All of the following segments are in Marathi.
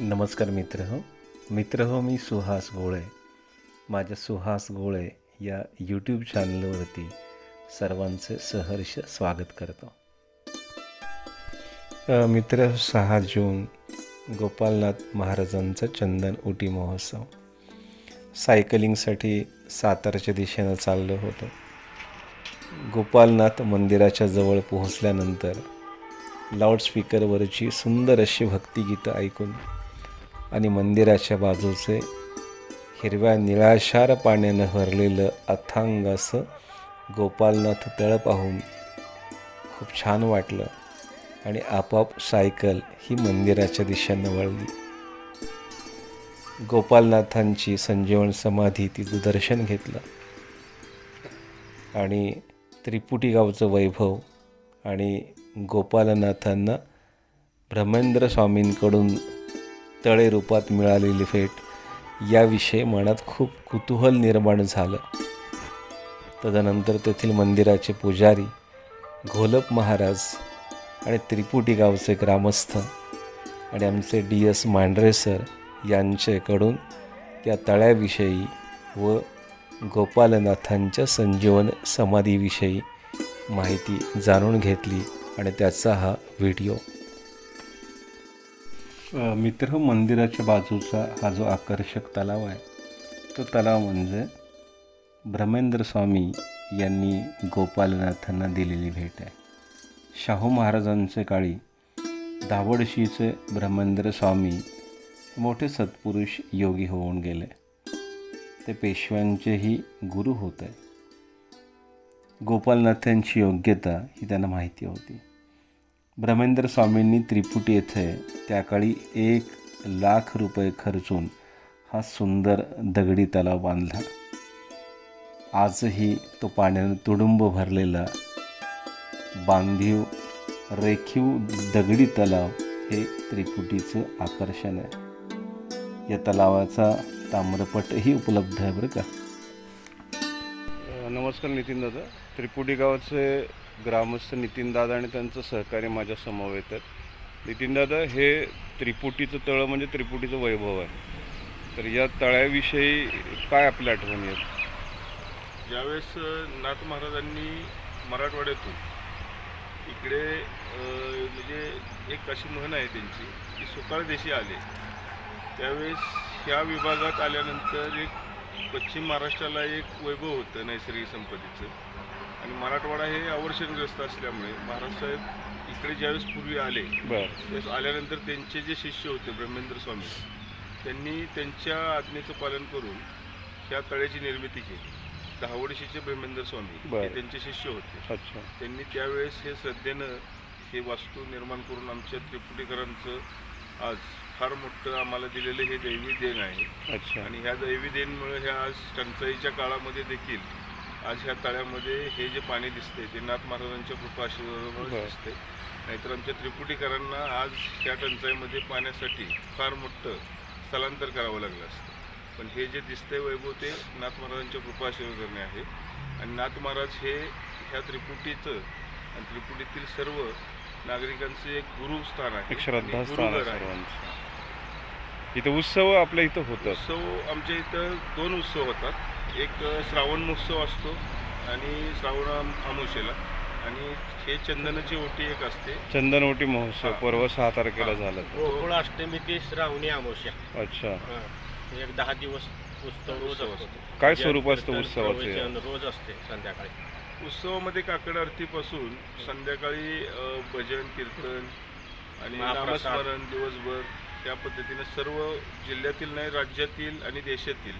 नमस्कार मित्र हो. मित्र हो मी सुहास गोळे. माझ्या सुहास गोळे या यूट्यूब चॅनलवरती सर्वांचे सहर्ष स्वागत करतो. मित्र हो, सहा जून गोपालनाथ महाराजांचा चंदन उटी महोत्सव. सायकलिंगसाठी सातारच्या दिशेनं चाललो होतो. गोपालनाथ मंदिराच्या जवळ पोहोचल्यानंतर लाऊडस्पीकरवरची सुंदर अशी भक्तिगीतं ऐकून आणि मंदिराच्या बाजूचे हिरव्या निळाशार पाण्यानं भरलेलं अथांग असं गोपालनाथ तळ पाहून खूप छान वाटलं आणि आपाप सायकल ही मंदिराच्या दिशेनं वळली. गोपालनाथांची संजीवन समाधी तिचं दर्शन घेतलं. आणि त्रिपुटी गावचं वैभव आणि गोपालनाथांना ब्रह्मेंद्र स्वामींकडून तळे रूपात मिळालेली भेट याविषयी मनात खूप कुतूहल निर्माण झालं. तदनंतर तेथील मंदिराचे पुजारी घोलप महाराज आणि त्रिपुटी गावचे ग्रामस्थ आणि आमचे डी एस मांढरे सर यांच्याकडून त्या तळ्याविषयी व गोपालनाथांच्या संजीवन समाधीविषयी माहिती जाणून घेतली आणि त्याचा हा व्हिडिओ मित्र हो, मंदिराच्या बाजूचा हा जो आकर्षक तलाव आहे तो तलाव म्हणजे ब्रह्मेंद्र स्वामी यांनी गोपालनाथांना दिलेली भेट आहे. शाहू महाराजांचे काळी धावडशीचे ब्रह्मेंद्र स्वामी मोठे सत्पुरुष योगी होऊन गेले. ते पेशव्यांचेही गुरु होते. गोपालनाथांची योग्यता ही त्यांना माहिती होती. ब्रह्मेंद्र स्वामींनी त्रिपुटी येथे त्याकाळी एक लाख रुपये खर्चून हा सुंदर दगडी तलाव बांधला. आजही तो पाण्यानं तुडुंब भरलेला बांधीव रेखीव दगडी तलाव हे त्रिपुटीचं आकर्षण आहे. या तलावाचा ताम्रपटही उपलब्ध आहे बरं का? नमस्कार नितीन दादा. त्रिपुटी गावाचे ग्रामस्थ नितीनदादा आणि त्यांचं सहकार्य माझ्या समवेत आहेत नितीन दादा हे त्रिपुटीचं तळं म्हणजे त्रिपुटीचं वैभव आहे. तर या तळ्याविषयी काय आपल्या आठवणी आहेत? ज्यावेळेस नाथ महाराजांनी मराठवाड्यातून इकडे म्हणजे एक अशी म्हण आहे त्यांची की सुकाळ देशी आले. त्यावेळेस ह्या विभागात आल्यानंतर एक पश्चिम महाराष्ट्राला एक वैभव होतं नैसर्गिक संपत्तीचं. आणि मराठवाडा हे आवर्षणग्रस्त असल्यामुळे महाराज साहेब इकडे ज्यावेळेस पूर्वी आले त्यावेळेस आल्यानंतर त्यांचे जे शिष्य होते ब्रह्मेंद्र स्वामी त्यांनी त्यांच्या आज्ञेचं पालन करून ह्या तळ्याची निर्मिती केली. दहावडशीचे ब्रह्मेंद्र स्वामी हे. त्यांचे शिष्य होते. अच्छा. त्यांनी त्यावेळेस हे श्रद्धेनं हे वास्तू निर्माण करून आमच्या त्रिपुटीकरांचं आज फार मोठं आम्हाला दिलेलं हे दैवी देण आहे. आणि ह्या दैवी देणमुळे ह्या आज टंचाईच्या काळामध्ये देखील आज ह्या तळ्यामध्ये हे जे पाणी दिसते ते नाथ महाराजांच्या कृपा आशीर्वादामुळे. दिसते. नाहीतर आमच्या त्रिपुटीकरांना आज ह्या टंचाईमध्ये पाण्यासाठी फार मोठं स्थलांतर करावं लागलं असतं. पण हे जे दिसतंय वैभव ते नाथ महाराजांच्या कृपा आशीर्वादाने आहे. आणि नाथ महाराज हे ह्या त्रिपुटीचं आणि त्रिपुटीतील सर्व नागरिकांचं एक गुरुस्थान आहे. आहे गुरुघर आहे. सर्वांचं. इथं उत्सव आपल्या इथं होतं उत्सव आमच्या इथं दोन उत्सव होतात. एक श्रावण महोत्सव असतो आणि श्रावण अमावस्येला आणि हे चंदनाची ओटी एक असते चंदनवटी महोत्सव हा. परवा सहा तारखेला हा. झाला गोकुळ अष्टमी ते श्रावणी अमावस्या अच्छा हं. एक दहा दिवस उत्सव रोज असतो. काय स्वरूप असतं उत्सवाचं? प्रवचन रोज असते संध्याकाळी उत्सवामध्ये काकड आरतीपासून संध्याकाळी अ, भजन कीर्तन आणि महाप्रसाद. नामस्मरण दिवसभर त्या पद्धतीनं सर्व जिल्ह्यातील नाही राज्यातील आणि देशातील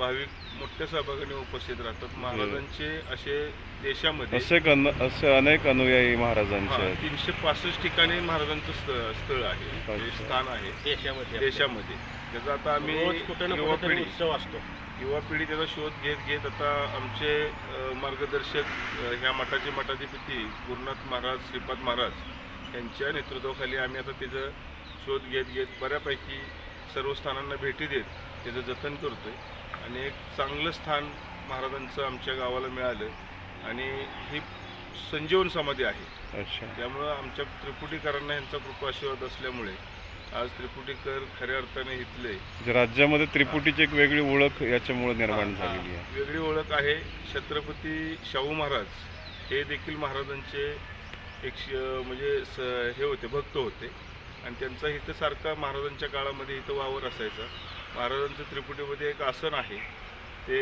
भाविक मोठ्या सहभागाने उपस्थित राहतात. महाराजांचे असे देशामध्ये असे कन असे अनेक अनुयायी महाराजांचे हा, आहेत. तीनशे पासष्ट ठिकाणी महाराजांचं स्थळ स्थळ आहे. हे अच्छा. स्थान आहे. देशामध्ये. देशामध्ये. त्याचा आता आम्ही रोज कुठे ना युवा पिढी उत्सव असतो. युवा पिढी त्याचा शोध घेत घेत आता आमचे अ, मार्गदर्शक अ, ह्या मठाचे मठाधिपती गुरुनाथ महाराज श्रीपाद महाराज यांच्या नेतृत्वाखाली आम्ही आता त्याचं शोध घेत घेत बऱ्यापैकी सर्व स्थानांना भेटी देत त्याचं जतन करतोय. आणि एक चांगलं स्थान महाराजांचं आमच्या गावाला मिळालं आणि ही संजीवन समाधी आहे. अच्छा. त्यामुळं आमच्या त्रिपुटीकरांना यांचा कृपा आशीर्वाद असल्यामुळे आज त्रिपुटीकर खऱ्या अर्थाने इथले. म्हणजे राज्यामध्ये त्रिपुटीची एक वेगळी ओळख याच्यामुळे निर्माण झालेली आहे. वेगळी ओळख आहे छत्रपती शाहू महाराज. हे देखील महाराजांचे एक म्हणजे स हे होते भक्त होते. आणि त्यांचा इथं सारखा महाराजांच्या काळामध्ये इथं वावर असायचा. महाराजांचं त्रिपुटीमध्ये एक आसन आहे. ते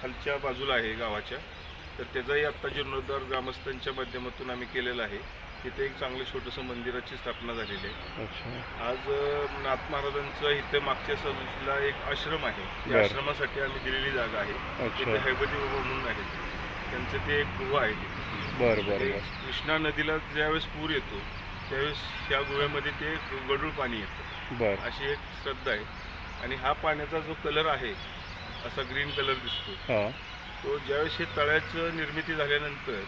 खालच्या बाजूला आहे गावाच्या. तर त्याचाही आत्ता जीर्णोद्धार ग्रामस्थांच्या माध्यमातून आम्ही केलेला आहे. तिथे एक चांगलं छोटंसं मंदिराची स्थापना झालेली आहे. आज नाथ महाराजांचं इथे मागच्या सदस्याला एक आश्रम आहे. त्या. आश्रमासाठी आम्ही दिलेली जागा आहे. तिथे हैबती बाबा म्हणून आहेत. त्यांचं ते एक गुहा आहे. बरं बरं कृष्णा नदीला ज्यावेळेस पूर येतो त्यावेळेस या गुहेमध्ये ते गडूळ पाणी येतं. अशी एक श्रद्धा आहे. आणि हा पाण्याचा जो कलर आहे असा ग्रीन कलर दिसतो. हां. तो ज्यावेळेस हे तळ्याचं निर्मिती झाल्यानंतर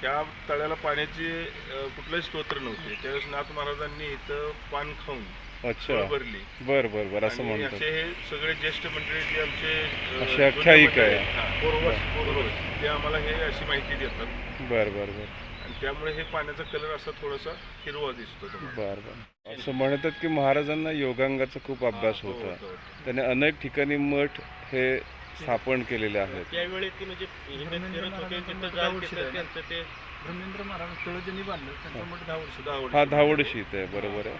त्या तळ्याला पाण्याचे अ, कुठलंही स्तोत्र नव्हते. त्यावेळेस नाथ महाराजांनी इथं पान खाऊन अच्छा. फळं भरली. बरं बरं बरं असं आणि म्हणतात. असे हे सगळे ज्येष्ठ मंडळी जे आमचे अ, अशी जुने आख्यायिका मंडळी आहे. हां, पूर्वज पूर्वज ते आम्हाला हे अशी माहिती देतात. बरं बरं बरं. आणि त्यामुळे हे पाण्याचा कलर असा थोडासा हिरवा दिसतो तुम्हाला. बरं बरं. असं म्हणतात की महाराजांना योगांगाचा खूप अभ्यास हो, होता. त्याने अनेक ठिकाणी मठ हे स्थापन केलेले आहेत. त्यावेळी ती म्हणजे त्यांचं ते महाराज तळजनी बांधलं त्यांचा मठ. हा धावड शीत आहे बरोबर आहे.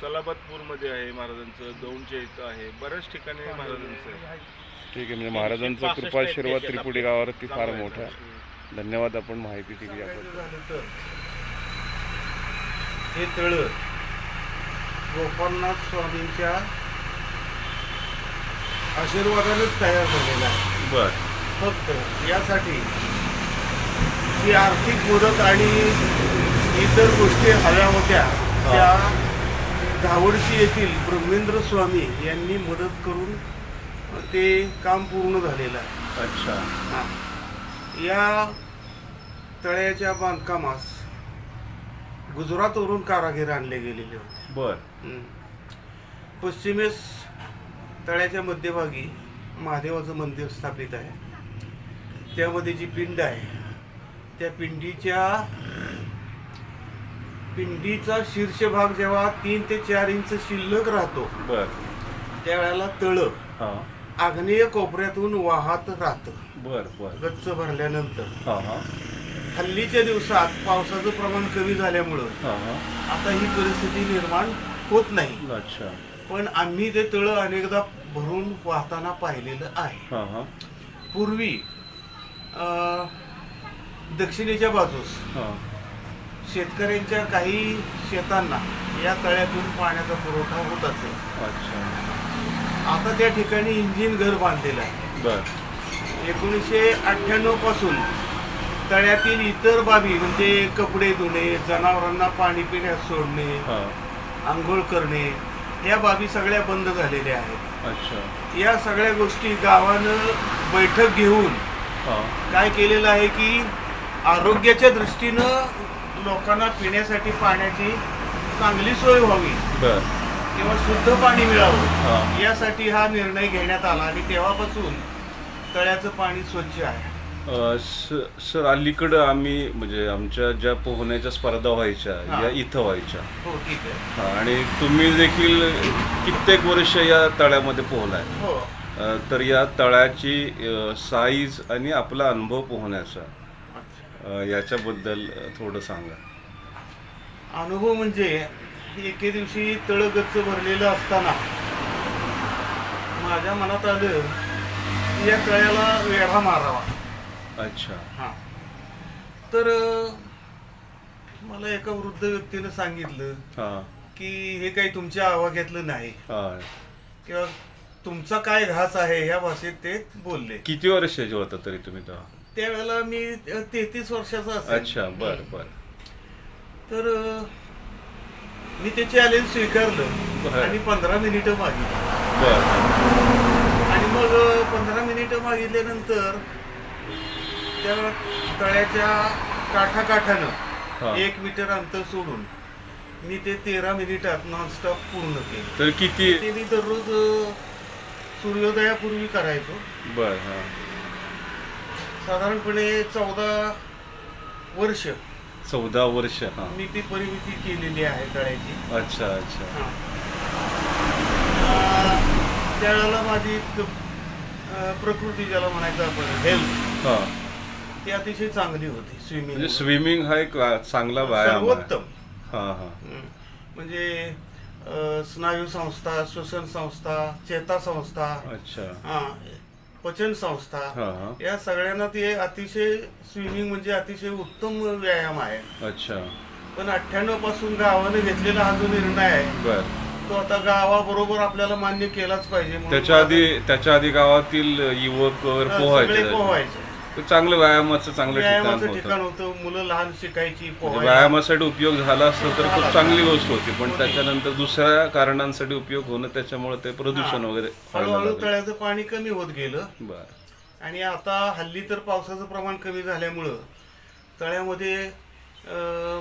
सलाबतपूरमध्ये आहे महाराजांचं दौंडच्या इथं आहे. बऱ्याच ठिकाणी महाराजांचं आहे. ठीक आहे म्हणजे महाराजांचा पासष्ट कृपा आहेत आशीर्वाद त्याच्यात त्रिपुटी आपल्या. गावावरती फार मोठा आहे. धन्यवाद आपण माहिती दिली तर हे तळ गोपालनाथ स्वामींच्या आशीर्वादानेच तयार झालेलं आहे. बर. फक्त यासाठी जी आर्थिक मदत आणि इतर गोष्टी हव्या होत्या त्या धावडशी येथील ब्रह्मेंद्र स्वामी यांनी मदत करून ते काम पूर्ण झालेलं आहे. अच्छा. हा. या तळ्याच्या बांधकामास गुजरातवरून कारागीर आणले गेलेले होते. बर. हम्म. पश्चिमेस तळ्याच्या मध्यभागी महादेवाचं मंदिर स्थापित आहे. त्यामध्ये जी पिंड आहे त्या पिंडीच्या पिंडीचा शीर्षभाग जेव्हा तीन ते चार इंच शिल्लक राहतो बर. त्यावेळेला तळ हा. आग्नेय कोपऱ्यातून वाहत राहतं. बर बर. गच्च भरल्यानंतर. हा हा. हल्लीच्या दिवसात पावसाचं प्रमाण कमी झाल्यामुळं आता ही परिस्थिती निर्माण होत नाही. अच्छा. पण आम्ही ते तळं अनेकदा भरून वाहताना पाहिलेलं आहे. हा हा. पूर्वी अं, दक्षिणेच्या बाजूस हा. शेतकऱ्यांच्या काही शेतांना या तळ्यातून पाण्याचा पुरवठा होत असे. अच्छा. आता त्या ठिकाणी इंजिन घर बांधलेलं आहे. बर. एकोणीसशे अठ्ठ्याण्णवपासून तळ्यातील इतर बाबी म्हणजे कपडे धुणे जनावरांना पाणी पिण्यास सोडणे आंघोळ करणे या बाबी सगळ्या बंद झालेल्या आहेत. अच्छा. या सगळ्या गोष्टी गावानं बैठक घेऊन काय केलेलं आहे की आरोग्याच्या दृष्टीनं लोकांना पिण्यासाठी पाण्याची चांगली सोय व्हावी किंवा शुद्ध पाणी मिळावं यासाठी हा निर्णय घेण्यात आला आणि तेव्हापासून तळ्याचं पाणी स्वच्छ आहे. स- सर अलीकडं आम्ही म्हणजे आमच्या ज्या पोहण्याच्या स्पर्धा व्हायच्या हा. या इथं व्हायच्या. हो ठीक आहे. हा, आणि तुम्ही देखील कित्येक वर्ष या तळ्यामध्ये पोहलाय. हो. अ, तर या तळ्याची साईज आणि आपला अनुभव पोहण्याचा अच्छा. अ, याच्याबद्दल अ, थोडं सांगा. अनुभव म्हणजे एके दिवशी तळ गच्च भरलेलं असताना माझ्या मनात आलं की या तळ्याला वेढा मारावा. अच्छा. हा. तर मला एका वृद्ध व्यक्तीनं सांगितलं हा. की हे काही तुमच्या आवाक्यातलं नाही. हा किंवा तुमचा काय घास आहे ह्या भाषेत ते बोलले. किती वर्षाचे होता तरी तुम्ही तेव्हा? त्यावेळेला मी तेहतीस वर्षाचा असेल. अच्छा बर बर. तर अं, मी ते चॅलेंज स्वीकारलं बरं. आणि पंधरा मिनिटं मागितली. बर. आणि मग पंधरा मिनिटं मागितल्यानंतर त्या तळ्याच्या काठाकाठानं. एक मीटर अंतर सोडून मी ते तेरा मिनिटात नॉनस्टॉप पूर्ण केलं. तर किती ते मी दररोज सूर्योदयापूर्वी करायचो. बर हा. साधारणपणे चौदा वर्ष. चौदा वर्ष हां. मी ती परिमिती केलेली आहे तळ्याची. अच्छा अच्छा. हा. त्यावेळेला माझी प्रकृती ज्याला म्हणायचं आपण हेल्थ हां. ती अतिशय चांगली होती म्हणजे स्विमिंग स्विमिंग हा एक चांगला व्यायाम आहे. सर्वोत्तम. हां हां. हं. म्हणजे अं, स्नायू संस्था श्वसन संस्था चेता संस्था अच्छा. हा, पचन संस्था हां हां. या सगळ्यांना ते अतिशय स्विमिंग म्हणजे अतिशय उत्तम व्यायाम आहे. अच्छा. पण अठ्ठ्याण्णवपासून गावाने घेतलेला हा जो निर्णय आहे बर. तो आता गावाबरोबर आपल्याला मान्य केलाच पाहिजे म्हणून त्याच्या आधी त्याच्या आधी गावातील युवक सगळे पोहायचे पोहायचे. ते चांगलं व्यायामाचं चांगलं ठिकाण व्यायामाचं ठिकाण होतं होतं मुलं लहान शिकायची म्हणजे पोहायला. व्यायामासाठी उपयोग झाला असता तर. खूप चांगली गोष्ट होती पण त्याच्यानंतर दुसऱ्या कारणांसाठी उपयोग होणं त्याच्यामुळे ते प्रदूषण. वगैरे व्हायला हळूहळू लागलं. तळ्याचं पाणी कमी होत गेलं बर आणि आता हल्ली तर पावसाचं प्रमाण कमी झाल्यामुळं तळ्यामध्ये अं,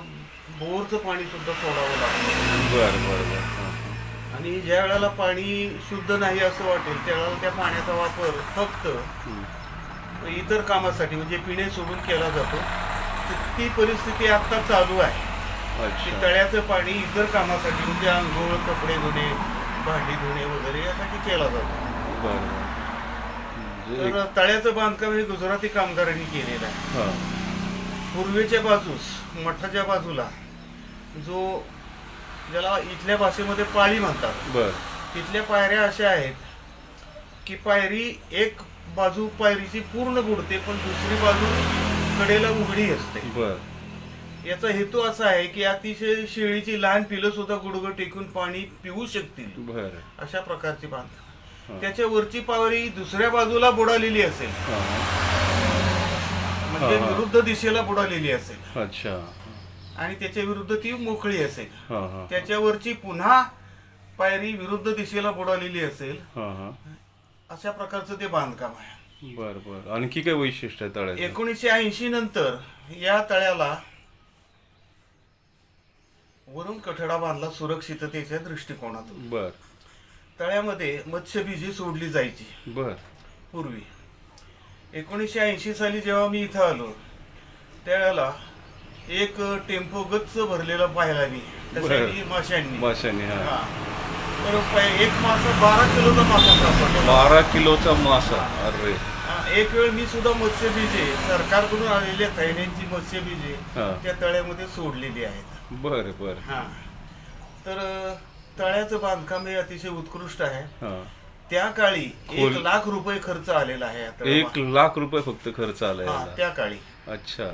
बोरचं पाणी सुद्धा सोडावं लागतं बर बर बर हां, आणि ज्या वेळेला पाणी शुद्ध नाही असं वाटेल त्यावेळेला त्या पाण्याचा वापर फक्त. इतर कामासाठी म्हणजे पिणे सोडून केला जातो. तर ती परिस्थिती आता चालू आहे. की तळ्याचं पाणी इतर कामासाठी म्हणजे आंघोळ कपडे धुणे भांडी धुणे वगैरे यासाठी केला जातो. म्हणजे तर तळ्याचं बांधकाम हे गुजराती कामगारांनी केलेलं आहे. हां. पूर्वेच्या बाजूस मठाच्या बाजूला जो ज्याला इथल्या भाषेमध्ये पाळी म्हणतात. बर. तिथल्या पायऱ्या अशा आहेत की पायरी एक बाजू पायरीची पूर्ण बुडते पण दुसरी बाजू कडेला उघडी असते. बर. याचा हेतू असा आहे की अतिशय शेळीची लहान पिलं सुद्धा गुडघं टेकून पाणी पिऊ शकतील. बर. अशा प्रकारची हा. त्याच्या वरची पावरी दुसऱ्या बाजूला बुडालेली असेल. म्हणजे हा. विरुद्ध दिशेला बुडालेली असेल. अच्छा. आणि त्याच्या विरुद्ध ती मोकळी असेल. हां हां. त्याच्यावरची पुन्हा पायरी विरुद्ध दिशेला बुडालेली असेल. हां हां. अशा प्रकारचं ते बांधकाम आहे. बर बर. आणखी काय वैशिष्ट्य आहे तळ्याचं? एकोणीसशे ऐंशी नंतर या तळ्याला वरून कठडा बांधला सुरक्षिततेच्या दृष्टिकोनातून. बर. तळ्यामध्ये मत्स्यबीजे सोडली जायची. बर. पूर्वी. एकोणीसशे ऐंशी साली जेव्हा मी इथं आलो त्यावेळेला एक टेम्पो गच्च भरलेला पाहिला मी माशांनी. माशाने हा. हा. एक मासा बारा किलोचा मासा सापडला बारा किलोचा मासा अरे. हा, एक वेळ मी सुद्धा मत्स्यबीजे सरकारकडून आलेल्या थैल्यांची मत्स्यबीजे हा. त्या तळ्यामध्ये सोडलेली आहेत. बर बर. हा. तर तळ्याचं बांधकाम हे अतिशय उत्कृष्ट आहे. हा. त्या काळी एक लाख रुपये खर्च आलेला आहे. एक लाख रुपये फक्त खर्च आला त्या काळी. अच्छा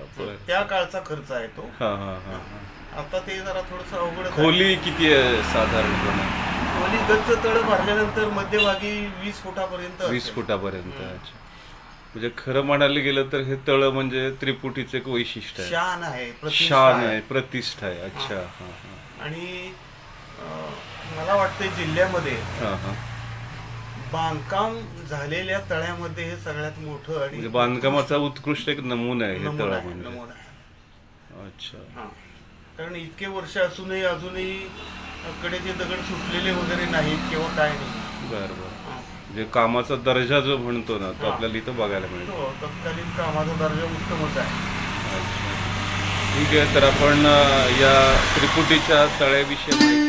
त्या काळचा खर्च आहे तो. हा हा हा हा. आता ते जरा थोडस अवघड आहे. खोली किती आहे साधारणपणे? खोली गच्च तळ भरल्यानंतर मध्यभागी वीस फुटापर्यंत वीस असेल. फुटापर्यंत अच्छा म्हणजे खरं म्हणायला गेलं तर हे तळ म्हणजे त्रिपुटीचं एक वैशिष्ट्य आहे शान आहे प्रतिष्ठा शान आहे. आहे प्रतिष्ठा आहे अच्छा हा हा आणि अ, मला वाटतं जिल्ह्यामध्ये हा हा बांधकाम झालेल्या तळ्यामध्ये हे सगळ्यात मोठं आणि म्हणजे बांधकामाचा उत्कृष्ट एक नमुना आहे हे नमुना तळ आहे, म्हणजे नमुना आहे. अच्छा हा. कारण इतके वर्ष असूनही अजूनही कडेचे दगड सुटलेले वगैरे नाहीत किंवा काय नाही बर बर हा. म्हणजे कामाचा दर्जा जो म्हणतो ना तो हा. आपल्याला इथं बघायला मिळतो तो तत्कालीन कामाचा दर्जा उत्तमच आहे. ठीक आहे तर आपण अ, या त्रिपुटीच्या तळ्याविषयी माहिती